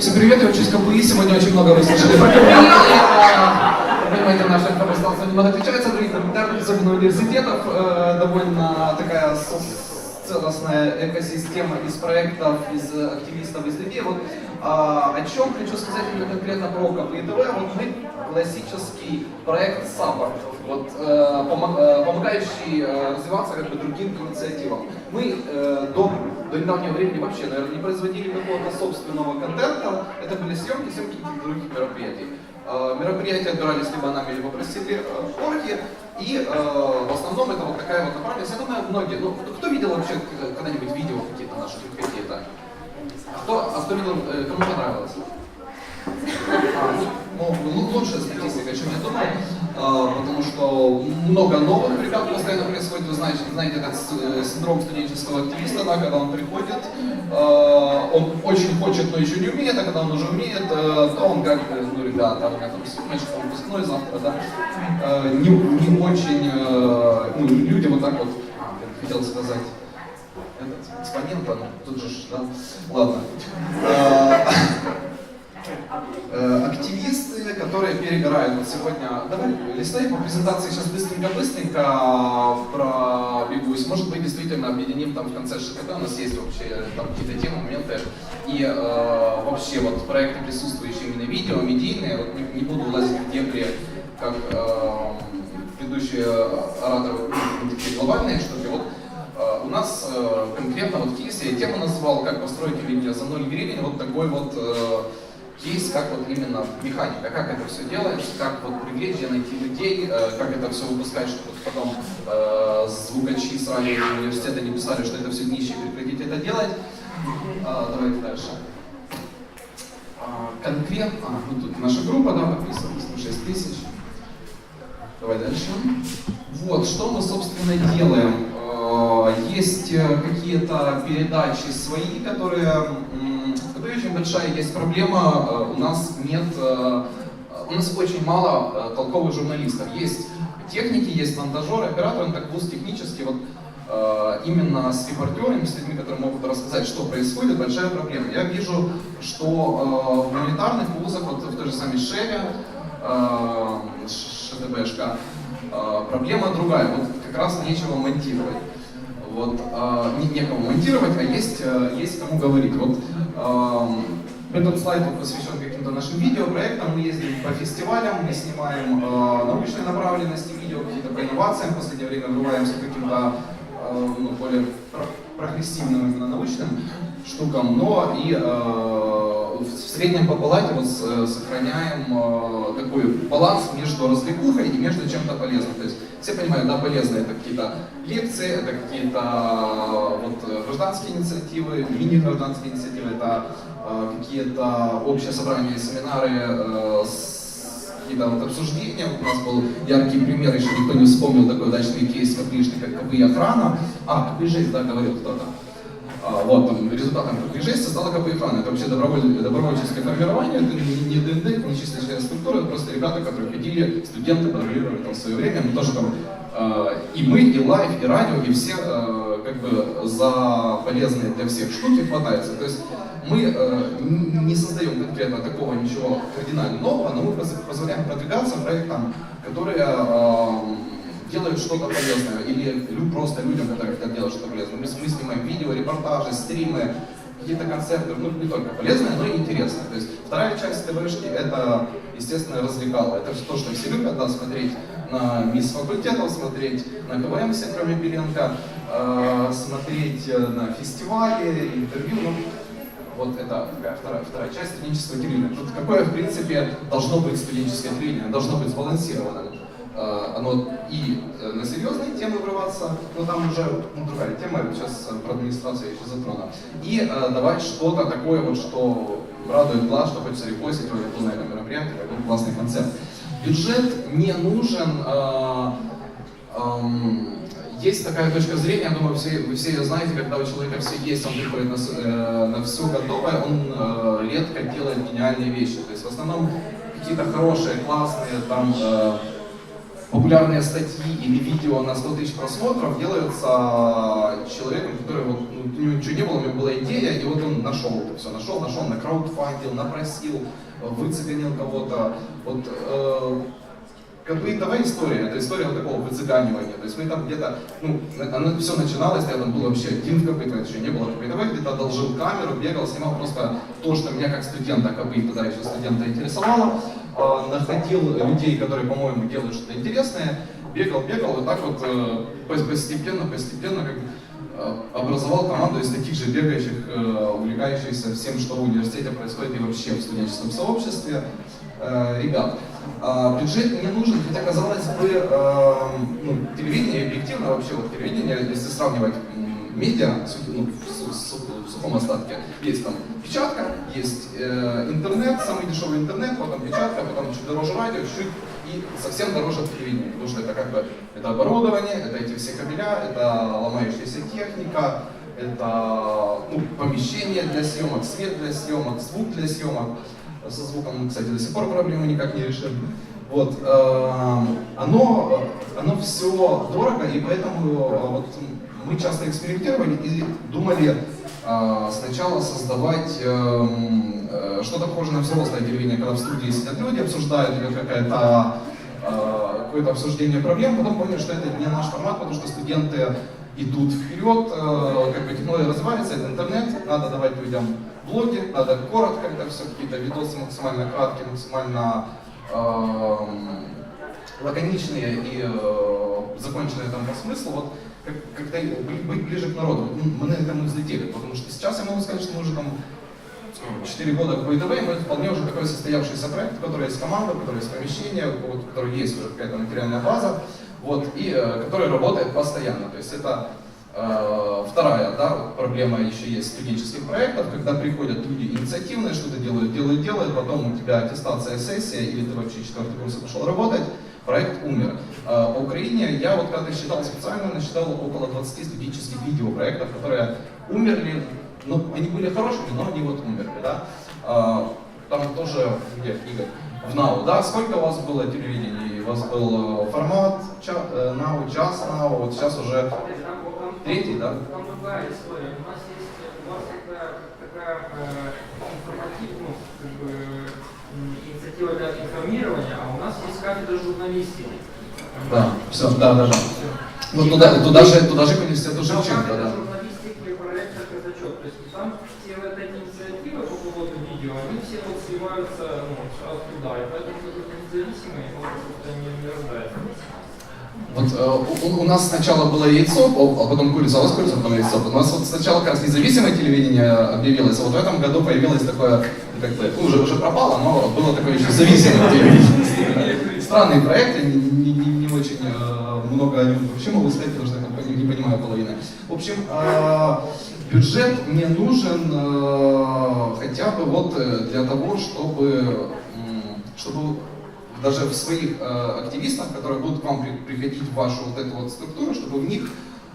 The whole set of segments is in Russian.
Всем привет, я учусь КПИ, сегодня очень много вы слышали про КПИ. Э, Понимаете, наша информация немного отличается от других гуманитарных, особенно университетов. Э, Довольно такая целостная экосистема из проектов, из активистов, из людей. Вот а, о чем хочу сказать именно конкретно про КПИ ТВ. Вот мы классический проект Саппорт, вот, э, помо- помогающий развиваться как бы другим инициативам. Мы э, до, до недавнего времени вообще, наверное, не производили какого-то собственного контента. Это были съемки, съемки каких-то других мероприятий. Э, мероприятия отбирались либо нами, либо просили э, орги. И э, в основном это вот такая вот направленность. Я думаю, многие, ну, кто, видел вообще к- когда-нибудь видео какие-то наши, какие-то? Кто, а кто видел, э, кому понравилось? А, ну, лучшая статистика, чем я думал, а, потому что много новых ребят постоянно происходит. Вы знаете, знаете этот э, синдром студенческого активиста, да, когда он приходит, а, он очень хочет, но еще не умеет, а когда он уже умеет, э, то он как, ну, ребята, у меня там значит, выпускной завтра, да, э, не, не очень, ну, люди вот так вот, как хотел сказать, этот, экспонента, ну, тут же, да, ладно. А, э, активисты, которые перегорают. Вот сегодня, давай, листай по презентации сейчас быстренько-быстренько пробегусь. Может быть, действительно объединим там в конце ШКТ, у нас есть вообще там какие-то темы, моменты. И э, вообще вот проекты, присутствующие именно видео, медийные, вот не, не буду лазить в дебри, как э, предыдущие ораторы, ну, такие глобальные штуки. Вот Э, У нас э, конкретно вот кейс, я тему назвал, как построить видео за 0 гривен, вот такой вот э, кейс, как вот именно механика, как это все делается, как вот привлечь, где найти людей, э, как это все выпускать, чтобы потом э, звукачи с радио университета не писали, что это все днище, прекратите это делать. А, давайте дальше. А, конкретно, а, ну тут наша группа, да, подписана, 6 тысяч. Давай дальше. Вот, что мы, собственно, делаем. Э, Есть э, какие-то передачи свои, которые... которой очень большая есть проблема. Э, У нас нет... э, У нас очень мало э, толковых журналистов. Есть техники, есть монтажеры, операторы, так вуз технический. Вот именно с репортерами, с людьми, которые могут рассказать, что происходит, большая проблема. Я вижу, что в гуманитарных вузах, вот в той же самой Шеве, Ш- ШТБшка, э, проблема другая. Вот как раз нечего монтировать. Вот, не, некому монтировать, а есть, есть кому говорить. Вот этот слайд посвящен каким-то нашим видеопроектам. Мы ездим по фестивалям, мы снимаем э, научной направленности видео, какие-то по инновациям. В последнее время врываемся каким-то э, ну, более про- прогрессивным именно научным штукам, но и э, в среднем по палате вот э, сохраняем э, такой баланс между развлекухой и между чем-то полезным. То есть все понимают, да, полезные это какие-то лекции, это какие-то э, вот гражданские инициативы, мини-гражданские инициативы, это какие-то общие собрания, семинары какие-то вот обсуждения. Вот у нас был яркий пример, еще никто не вспомнил такой удачный кейс КПИшный, как КПИ охрана. А, КПИ жесть, да, говорил кто-то. А, вот, там, результатом КПИ жести стала КПИ охрана. Это вообще доброволь- добровольческое формирование, это не, не ДНД, не численная структура, это просто ребята, которые ходили, студенты, патрулировали там в свое время, мы тоже там, э, и мы, и лайв, и радио, и все э, как бы за полезные для всех штуки хватаются. То есть мы э, не создаем конкретно такого ничего кардинально нового, но мы поз- позволяем продвигаться проектам, которые э, делают что-то полезное, или просто людям, которые хотят делать что-то полезное. Мы, мы снимаем видео, репортажи, стримы, какие-то концерты, ну не только полезное, но и интересное. То есть вторая часть ТВшки это, естественно, развлекало. Это то, что все любят, да, смотреть на мисс факультетов, смотреть на КВМ, все, кроме Беленко, э, смотреть э, на фестивали, интервью. Ну, вот это такая вторая, вторая часть студенческого телевидения. Тут какое, в принципе, должно быть студенческое телевидение? Должно быть сбалансированным. Э, Оно и э, на серьезные темы врываться, но там уже ну, другая тема, сейчас э, про администрацию я еще затрону. И э, давать что-то такое, вот, что радует глаз, что хочется репостить, вроде было на мероприятие, какой классный концерт. Бюджет не нужен, э, эм, есть такая точка зрения, я думаю, все, вы все ее знаете, когда у человека все есть, он приходит на, э, на все готовое, он э, редко делает гениальные вещи. То есть в основном какие-то хорошие, классные, там, э, популярные статьи или видео на 100 тысяч просмотров делаются человеком, который вот, ну, у него ничего не было, у него была идея, и вот он нашел это все, нашел, нашел, на краудфандил, напросил, выцеганил кого-то. Вот, э, как бы итовая история, это история вот такого выцыганивания. То есть мы там где-то, ну, оно все начиналось, я там был вообще один в КПИ, еще не было КПИ, давай где-то одолжил камеру, бегал, снимал просто то, что меня как студента КПИ, тогда еще студента интересовало, э, находил людей, которые, по-моему, делают что-то интересное, бегал, бегал, вот так вот э, постепенно, постепенно, как э, образовал команду из таких же бегающих, э, увлекающихся всем, что в университете происходит и вообще в студенческом сообществе э, ребят. А, бюджет не нужен, хотя казалось бы, ну, телевидение объективно вообще, вот телевидение, если сравнивать медиа ну, в, с- в сухом остатке, есть там печатка, есть э, интернет, самый дешевый интернет, потом печатка, потом чуть дороже радио, чуть и совсем дороже телевидение, потому что это как бы это оборудование, это эти все кабеля, это ломающаяся техника, это ну, помещение для съемок, свет для съемок, звук для съемок. Со звуком, кстати, до сих пор проблему никак не решим. Вот, э, оно, оно все дорого, и поэтому э, вот, мы часто экспериментировали и думали э, сначала создавать эм, э, что-то похожее на взрослое телевидение, когда в студии сидят люди, обсуждают, идет какая-то э, какое-то обсуждение проблем, потом поняли, что это не наш формат, потому что студенты идут вперед, э, как бы технология развивается, это интернет, надо давать людям блоги, надо коротко это все, какие-то видосы максимально краткие, максимально эм, лаконичные и э, законченные там по смыслу, вот как, как-то быть, ближе к народу. Вот Мы на этом и взлетели, потому что сейчас я могу сказать, что мы уже там 4 года в и мы вполне уже такой состоявшийся проект, у которого есть команда, у которого есть помещение, у которого есть уже какая-то материальная база, вот, и э, который работает постоянно. То есть это э, вторая да, проблема еще есть студенческих проектов, когда приходят люди инициативные, что-то делают, делают, делают, потом у тебя аттестация, сессия, или ты вообще четвертый курс пошел работать, проект умер. Э, по Украине я вот когда считал специально, насчитал около 20 студенческих видеопроектов, которые умерли, ну, они были хорошими, но они вот умерли, да. Э, там тоже, где, Игорь, в НАУ, да, сколько у вас было телевидений? У вас был э, формат э, НАУ, час НАУ, вот сейчас уже третий, да? Там другая история. У нас есть, у вас такая, такая э, информатив- ну, как бы, инициатива для информирования, а у нас есть кафедра журналистики. Да, все, да, да, да. Ну, туда, туда же, туда же к университету Шевченко, да. журналистики проекта «Казачок». То есть там все вот эти инициативы по поводу видео, они все вот сливаются ну, сразу туда. И поэтому какой-то независимый, он просто не, не рождается. Вот э, у, у нас сначала было яйцо, а потом курица, а у вас курица, потом яйцо. У нас вот сначала как раз независимое телевидение объявилось, а вот в этом году появилось такое, как бы, ну, уже, уже пропало, но было такое еще зависимое телевидение. Странные проекты, не, не- не- не очень э, много о нем вообще могу сказать, потому что я там не понимаю половины. В общем, э, бюджет мне нужен хотя бы вот для того, чтобы, чтобы даже в своих э, активистах, которые будут к вам при- приходить в вашу вот эту вот структуру, чтобы в них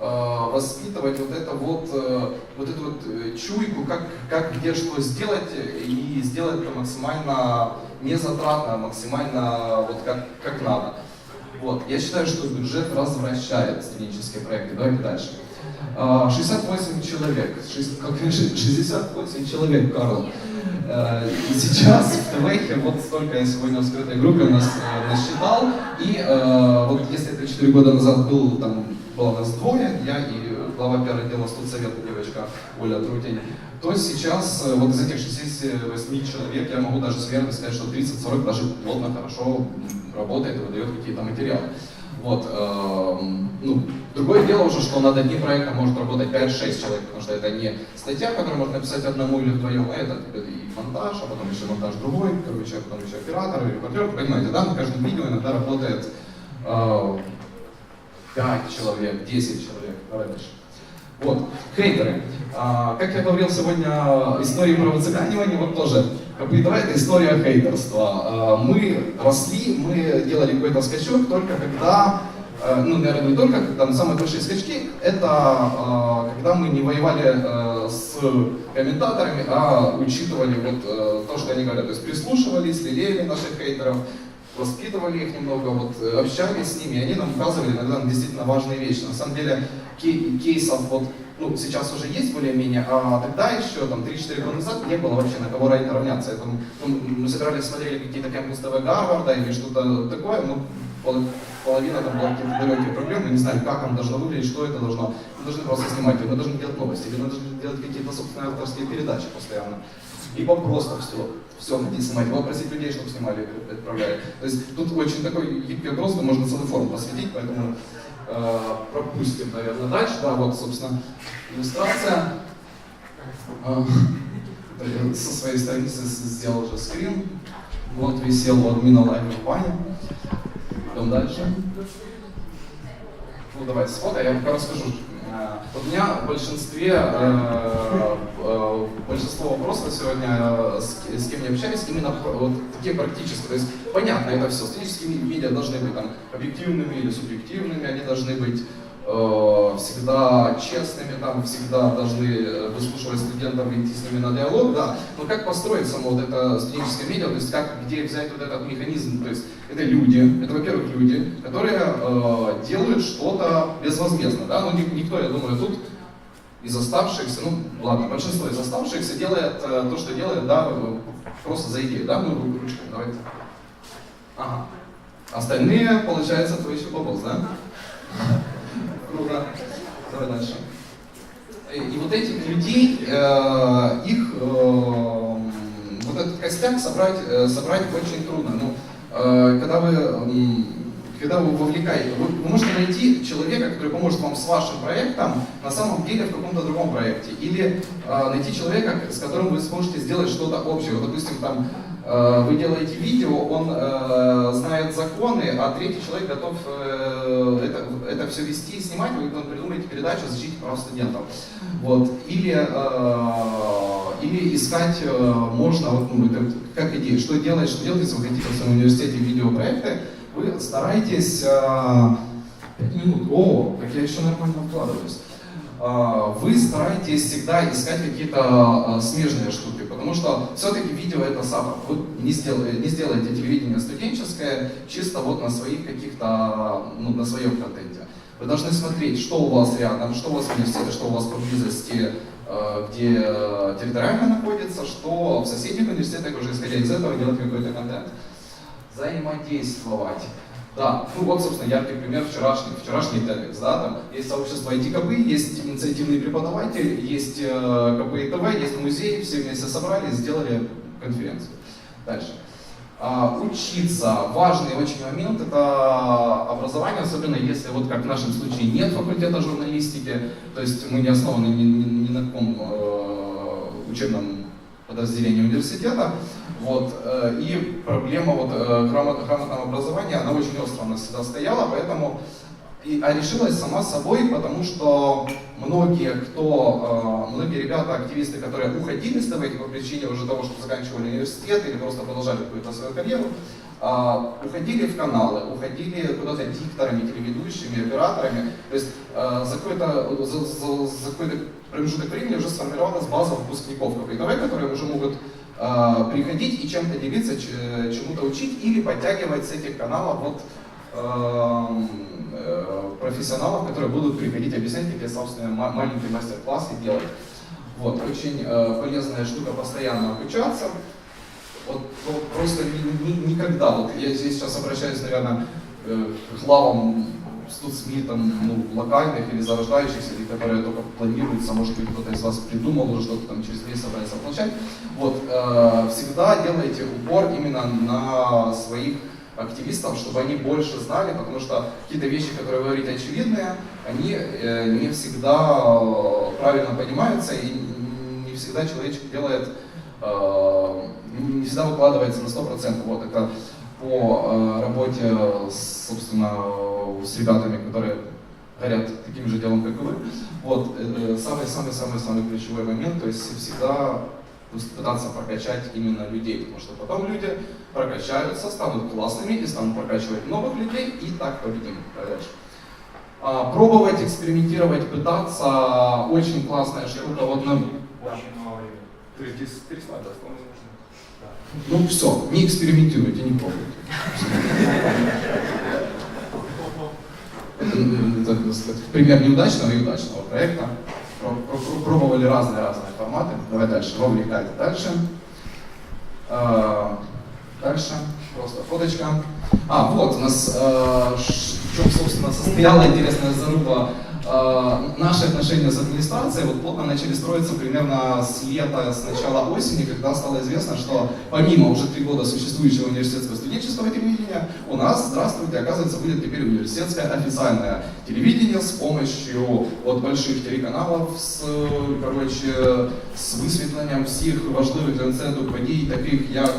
э, воспитывать вот это вот, э, вот эту вот э, чуйку, как, как где что сделать и сделать это максимально незатратно, максимально вот как, как надо. Вот. Я считаю, что бюджет развращает студенческие проекты. Давайте дальше. А, 68 человек. Шесть- как 68 человек, Карл. Э, и Сейчас в ТВХе вот столько я сегодня в скрытой группе у нас э, насчитал. И э, вот если это 4 года назад был, там, было нас двое, я и глава пиар отдела студсовета девочка Оля Трутень, то сейчас э, вот из этих 68 человек я могу даже с уверенностью сказать, что 30-40 даже плотно, хорошо работает и выдает какие-то материалы. Вот, эм, ну, другое дело уже, что над одним проектом может работать 5-6 человек, потому что это не статья, которую можно написать одному или вдвоем, а это и монтаж, а потом еще монтаж другой, короче, а потом еще оператор, и репортер, понимаете, да, на каждом видео иногда работает э, 5 человек, 10 человек, дальше. Вот, хейтеры. А, как я говорил сегодня, истории про выцыганивание, вот тоже, как бы, это история хейтерства. А, мы росли, мы делали какой-то скачок только когда, э, ну, наверное, не только, когда самые большие скачки, это а, когда мы не воевали э, с комментаторами, а учитывали вот э, то, что они говорят, то есть прислушивались, лелеяли наших хейтеров, воспитывали их немного, вот, общались с ними, и они нам указывали иногда действительно важные вещи. На самом деле кей- кейсов вот, ну, сейчас уже есть более-менее, а тогда еще, там, 3-4 года назад не было вообще на кого рав- равняться. Это, ну, мы собирались, смотрели какие-то кампус ТВ Гарварда или что-то такое, пол- половина там была какие-то далекие проблемы, мы не знали, как оно должно выглядеть, что это должно. Мы должны просто снимать, мы должны делать новости, мы должны делать какие-то собственные авторские передачи постоянно. Либо просто все, все ходить снимать, либо просить людей, чтобы снимали, и отправляли. То есть тут очень такой гибкий вопрос, можно целый форум посвятить, поэтому э, пропустим, наверное, дальше. Да, вот, собственно, иллюстрация. Э, со своей страницы сделал уже скрин. Вот висел у админа лайв Ваня. Идем дальше. Ну, давайте сфото, я пока расскажу. У меня в большинстве, э, э, большинство вопросов сегодня, э, с, с кем я общаюсь, именно вот такие практические. То есть, понятно, это все. Статические медиа должны быть там объективными или субъективными, они должны быть всегда честными, там всегда должны э, выслушивать студентов идти с ними на диалог, да. Но как построить само вот это студенческое медиа, то есть как, где взять вот этот механизм, то есть это люди, это, во-первых, люди, которые э, делают что-то безвозмездно, да, ну ни- никто, я думаю, тут из оставшихся, ну ладно, большинство из оставшихся делает э, то, что делает, да, э, просто за идею, да, ну ру- ручкой, давайте. Ага. Остальные, получается, твой еще да? Круто. Давай дальше. И, и вот этих людей, э, их, э, вот этот костяк собрать, э, собрать очень трудно. Ну, э, когда вы, м, когда вы вовлекаете, вы, вы можете найти человека, который поможет вам с вашим проектом на самом деле в каком-то другом проекте. Или э, найти человека, с которым вы сможете сделать что-то общее. Вот, допустим, там э, вы делаете видео, он э, знает законы, а третий человек готов э, это, это все вести и снимать, вы потом придумаете передачу о защите прав студентов. Вот. Или, э, или искать э, можно, вот, ну, это как идея, что делать, что делать, если вы хотите в своем университете видеопроекты, вы стараетесь... э, Пять минут. О, как я еще нормально вкладываюсь. Вы стараетесь всегда искать какие-то смежные штуки, потому что все-таки видео это саппорт. Вы не сделаете, не сделаете телевидение студенческое чисто вот на своих каких-то, ну, на своем контенте. Вы должны смотреть, что у вас рядом, что у вас в университете, что у вас поблизости, э, где э, территориально находится, что в соседних университетах уже исходя из этого делать какой-то контент. Взаимодействовать. Да, ну вот, собственно, яркий пример вчерашний, вчерашний TEDx, да, там есть сообщество IT-КП, есть инициативный преподаватель, есть э, КП и ТВ, есть музей, все вместе собрали, сделали конференцию. Дальше. А, учиться. Важный очень момент это образование, особенно если вот как в нашем случае нет факультета журналистики, то есть мы не основаны ни, ни- ни на каком э, учебном подразделении университета. Вот, э, и проблема вот, э, грамот- грамотного образования, она очень остро у нас всегда стояла, поэтому и, а решилась сама собой, потому что многие, кто, э, многие ребята, активисты, которые уходили с ТВ по причине уже того, что заканчивали университет или просто продолжали какую-то свою карьеру, а, уходили в каналы, уходили куда-то дикторами, телеведущими, операторами. То есть э, за какой-то за, за- за какой-то промежуток времени уже сформировалась база выпускников КПИТВ, которые уже могут э, приходить и чем-то делиться, ч- чему-то учить или подтягивать с этих каналов вот эм, э, профессионалов, которые будут приходить объяснять, какие, собственно, ма- маленькие мастер-классы делать. Вот, очень э, полезная штука постоянно обучаться. Вот, просто ни- ни- никогда, вот я здесь сейчас обращаюсь, наверное, э, к главам студсми там, ну, локальных или зарождающихся, или которые только планируются, может быть, кто-то из вас придумал уже что-то там через месяц собрается получать. Вот, э, всегда делайте упор именно на своих активистов, чтобы они больше знали, потому что какие-то вещи, которые вы говорите очевидные, они э, не всегда правильно понимаются и не всегда человечек делает, э, не всегда выкладывается на 100%. Вот это по э, работе, собственно, с ребятами, которые горят таким же делом, как и вы. Вот, э, самый-самый-самый-самый ключевой момент, то есть всегда пытаться прокачать именно людей, потому что потом люди прокачаются, станут классными и станут прокачивать новых людей, и так победим дальше. А, пробовать, экспериментировать, пытаться, очень классная штука. Вот на... Очень мало есть здесь три слайда осталось. Ну все, не экспериментируйте, не пробуйте. Сказать, пример неудачного и удачного проекта. Про- про- про- Пробовали разные-разные форматы. Давай дальше. Вовлекайте дальше. А, Дальше. Просто фоточка. А, вот, у нас э, в чем, собственно, состояла интересная заруба. Э, наши отношения с администрацией вот плотно начали строиться примерно с лета, с начала осени, когда стало известно, что помимо уже три года существующего университетского студенческого телевидения, у нас, здравствуйте, оказывается, будет теперь университетское официальное телевидение с помощью от больших телеканалов, с, э, короче, з висвітленням всіх важливих для інциденту подій, таких як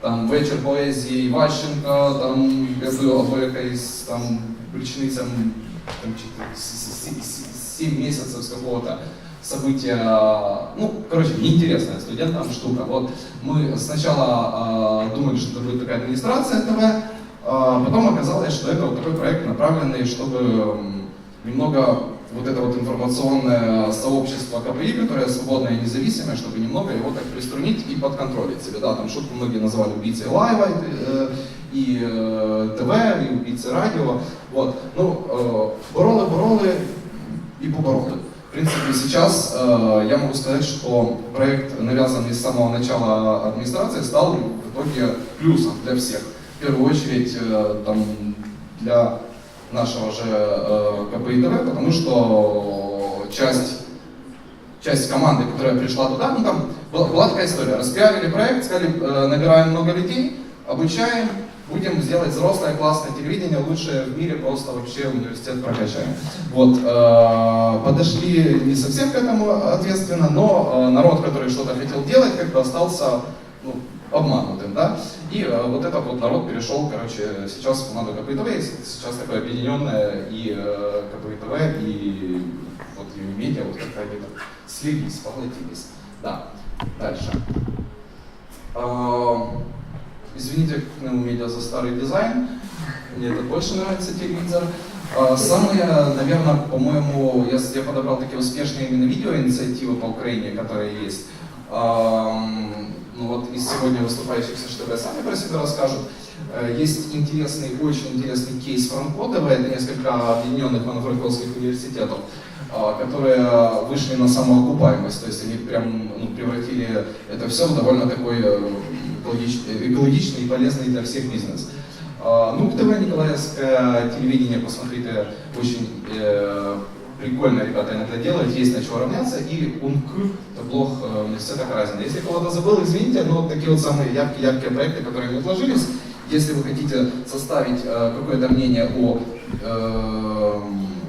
там вечір поезії Іващенка, там якою або якась там річниця м, там, чи там, с- с- с- сім місяців з какого-то события, ну, короче, неинтересная студентам штука. Вот мы сначала а, думали, что это будет такая администрация ТВ, а потом оказалось, что это вот такой проект, направленный, чтобы м, немного вот это вот информационное сообщество КПИ, которое свободное и независимое, чтобы немного его так приструнить и подконтролить себе. Да, там шутку многие называли убийцей лайва э, ТВ, и убийцей радио. Вот. Ну, бороли, бороли и побороли. В принципе, сейчас э, я могу сказать, что проект, навязанный с самого начала администрации, стал в итоге плюсом для всех. В первую очередь, э, там, для нашего же э, КПИ ТВ, потому что часть, часть команды, которая пришла туда, ну там была, была такая история, распиарили проект, сказали, э, набираем много людей, обучаем, будем сделать взрослое классное телевидение, лучшее в мире, просто вообще университет прокачаем. Вот, э, подошли не совсем к этому ответственно, но э, народ, который что-то хотел делать, как бы остался ну, обманутым, да, и э, вот этот вот народ перешел, короче, сейчас в команду КПИ ТВ, и сейчас такое объединенное и э, КПИ ТВ, и вот и медиа, вот как они так слились, поглотились. Да, дальше. А, Извините, ну, медиа за старый дизайн, мне это больше нравится телевизор. А, Самые, наверное, по-моему, я, я подобрал такие успешные именно видеоинициативы по Украине, которые есть. Ам, Ну вот из сегодня выступающих с ШТБ сами про себя расскажут. Э, Есть интересный, очень интересный кейс Франкотова, это несколько объединенных мануфактурских университетов, а, которые вышли на самоокупаемость, то есть они прям ну, превратили это все в довольно такой э, экологич- экологичный и полезный для всех бизнес. А, Ну, ТВ Николаевское телевидение, посмотрите, очень э, прикольно ребята иногда делают, есть на чего равняться, и УНК, это блог э, университета Харазина. Если кого-то забыл, извините, но вот такие вот самые яркие, яркие проекты, которые не отложились, если вы хотите составить э, какое-то мнение о э,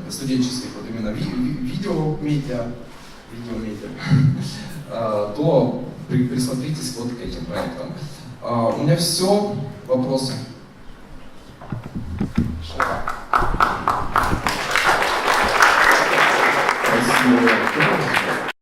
студенческих вот именно ви- ви- видео-медиа, видео-медиа, э, то при- присмотритесь вот к этим проектам. А, У меня все. Вопросы? Спасибо.